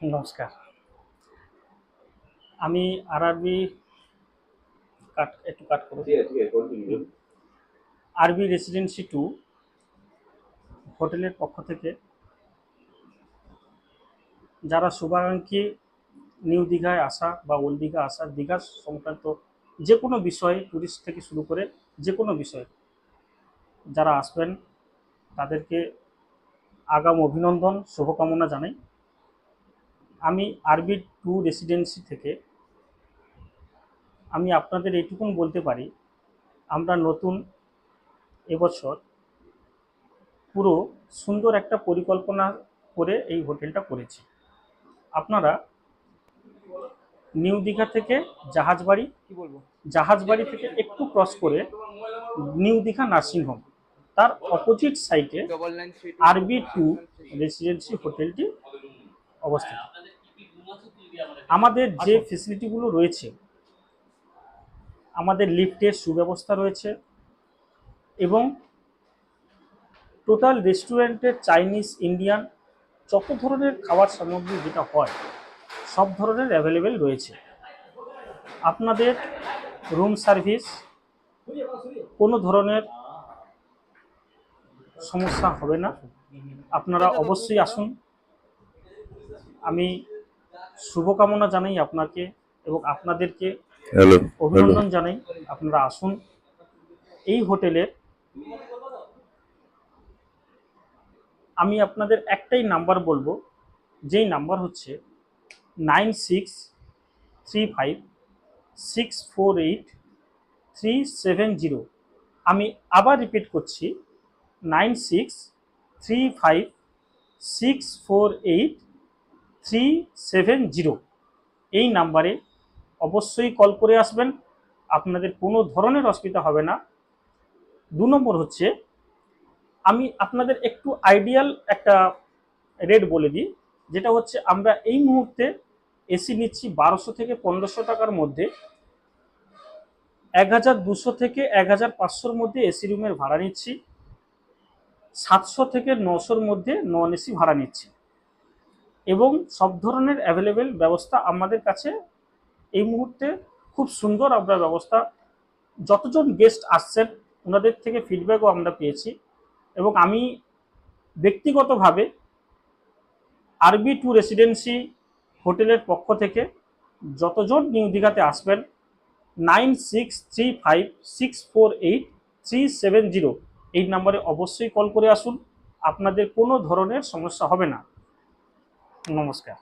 নমস্কার। আমি আরআরবি কাট একটু কাট করব আরবি রেসিডেন্সি টু হোটেলের পক্ষ থেকে যারা শুভাকাঙ্ক্ষী নিউ দীঘায় আসা বা ওল্ড দীঘা আসা দীঘা সংক্রান্ত যে কোনো বিষয়ে ট্যুরিস্ট থেকে শুরু করে যে কোনো বিষয়ে যারা আসবেন তাদেরকে আগাম অভিনন্দন শুভকামনা জানাই। আমি আরবি টু রেসিডেন্সি থেকে আমি আপনাদের এইটুকুন বলতে পারি আমরা নতুন এবছর পুরো সুন্দর একটা পরিকল্পনা করে এই হোটেলটা করেছি। আপনারা নিউ দীঘা থেকে জাহাজবাড়ি কি বলব? জাহাজবাড়ি থেকে একটু ক্রস করে নিউ দীঘা নার্সিংহোম তার অপোজিট সাইডে আরবি টু রেসিডেন্সি হোটেলটি অবস্থিত। আমাদের যে ফেসিলিটিগুলো রয়েছে আমাদের লিফটের সুব্যবস্থা রয়েছে এবং টোটাল রেস্টুরেন্টের চাইনিজ ইন্ডিয়ান যত ধরনের খাবার সামগ্রী যেটা হয় সব ধরনের অ্যাভেলেবেল রয়েছে। আপনাদের রুম সার্ভিস কোনো ধরনের সমস্যা হবে না। আপনারা অবশ্যই আসুন। আমি শুভকামনা জানাই আপনাকে এবং আপনাদেরকে। অভিনন্দন জানাই আপনারা আসুন। এই হোটেলের আমি আপনাদের একটাই নাম্বার বলব যেই নাম্বার হচ্ছে nine six three five six four eight three seven zero. আমি আবার রিপিট করছি nine six three five six four eight three seven zero এই নাম্বারে অবশ্যই কল করে আসবেন। আপনাদের কোনো ধরনের অসুবিধা হবে না। দু নম্বর হচ্ছে, আমি আপনাদের একটু আইডিয়াল একটা রেট বলে দিই, যেটা হচ্ছে আমরা এই মুহূর্তে এসি নিচ্ছি বারোশো থেকে পনেরোশো টাকার মধ্যে। এক হাজার দুশো থেকে এক হাজার পাঁচশোর মধ্যে এসি রুমের ভাড়া নিচ্ছি। সাতশো থেকে নশোর মধ্যে নন এসি ভাড়া নিচ্ছি। এবং সব ধরনের অ্যাভেলেবেল ব্যবস্থা আমাদের কাছে এই মুহূর্তে খুব সুন্দর আমরা ব্যবস্থা, যতজন গেস্ট আসছেন ওনাদের থেকে ফিডব্যাকও আমরা পেয়েছি এবং আমি ব্যক্তিগতভাবে আরবি টু রেসিডেন্সি হোটেলের পক্ষ থেকে যতজন নিউ দীঘাতে আসবেন nine six three five six four eight three seven zero এই নাম্বারে অবশ্যই কল করে আসুন। আপনাদের কোনো ধরনের সমস্যা হবে না। নমস্কার।